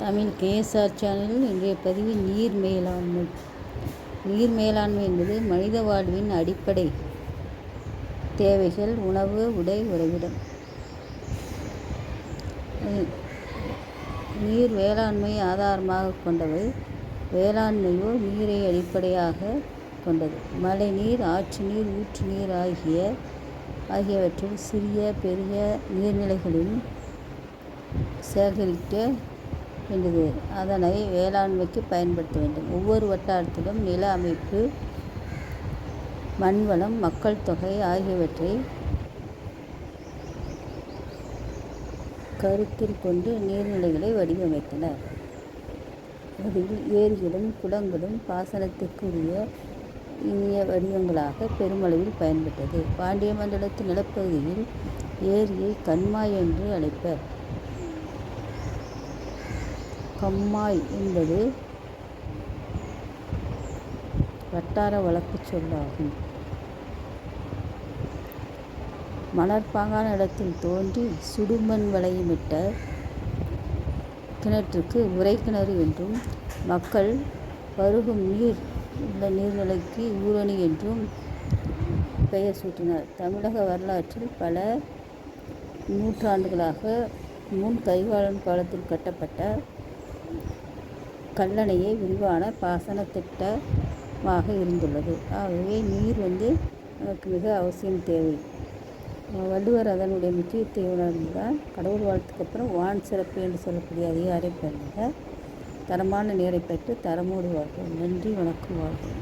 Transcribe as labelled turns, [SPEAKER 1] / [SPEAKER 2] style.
[SPEAKER 1] Tamil KSR சேனலில் இன்றைய பதிவு நீர் மேலாண்மை. நீர் மேலாண்மை என்பது மனித வாழ்வின் அடிப்படை தேவைகள் உணவு உடை உறைவிடம். நீர் வேளாண்மை ஆதாரமாக கொண்டவை வேளாண்மையோ நீரை அடிப்படையாக கொண்டது. மழை நீர் ஆற்று நீர் ஊற்று நீர் ஆகிய ஆகியவற்றில் சிறிய பெரிய நீர்நிலைகளில் சேகரிக்க வேண்டியது அதனை வேளாண்மைக்கு பயன்படுத்த வேண்டும். ஒவ்வொரு வட்டாரத்திலும் நில அமைப்பு மண்வளம் மக்கள் தொகை ஆகியவற்றை கருத்தில் கொண்டு நீர்நிலைகளை வடிவமைத்தனர். அதில் ஏரிகளும் குளங்களும் பாசனத்திற்குரிய இனிய வடிவங்களாக பெருமளவில் பயன்பட்டது. பாண்டிய மண்டலத்து நிலப்பகுதியில் ஏரியை கண்மாய் என்று அழைப்பர். கம்மாய் என்பது வட்டார வழக்குச் சொல்லாகும். மணற்பாங்கான இடத்தில் தோன்றி சுடுமண் வளையமிட்ட கிணற்றுக்கு உரை கிணறு என்றும் மக்கள் பருகும் நீர் உள்ள நீர்நிலைக்கு ஊரணி என்றும் பெயர் சூட்டினார். தமிழக வரலாற்றில் பல நூற்றாண்டுகளாக முன் கைவாளன் காலத்தில் கட்டப்பட்ட கல்லணையே விரிவான பாசன திட்டமாக இருந்துள்ளது. ஆகவே நீர் வந்து நமக்கு மிக அவசியம் தேவை. வள்ளுவர் அதனுடைய முக்கியத்தை உணர்ந்தால் கடவுள் வாழ்த்துக்கு அப்புறம் வான் சிறப்பு என்று சொல்லக்கூடிய அதிகாரை பெறுங்க தரமான நீரை பெற்று தரமோடு வாழ்வோம் நன்றி வணக்கம் வாழ்வோம்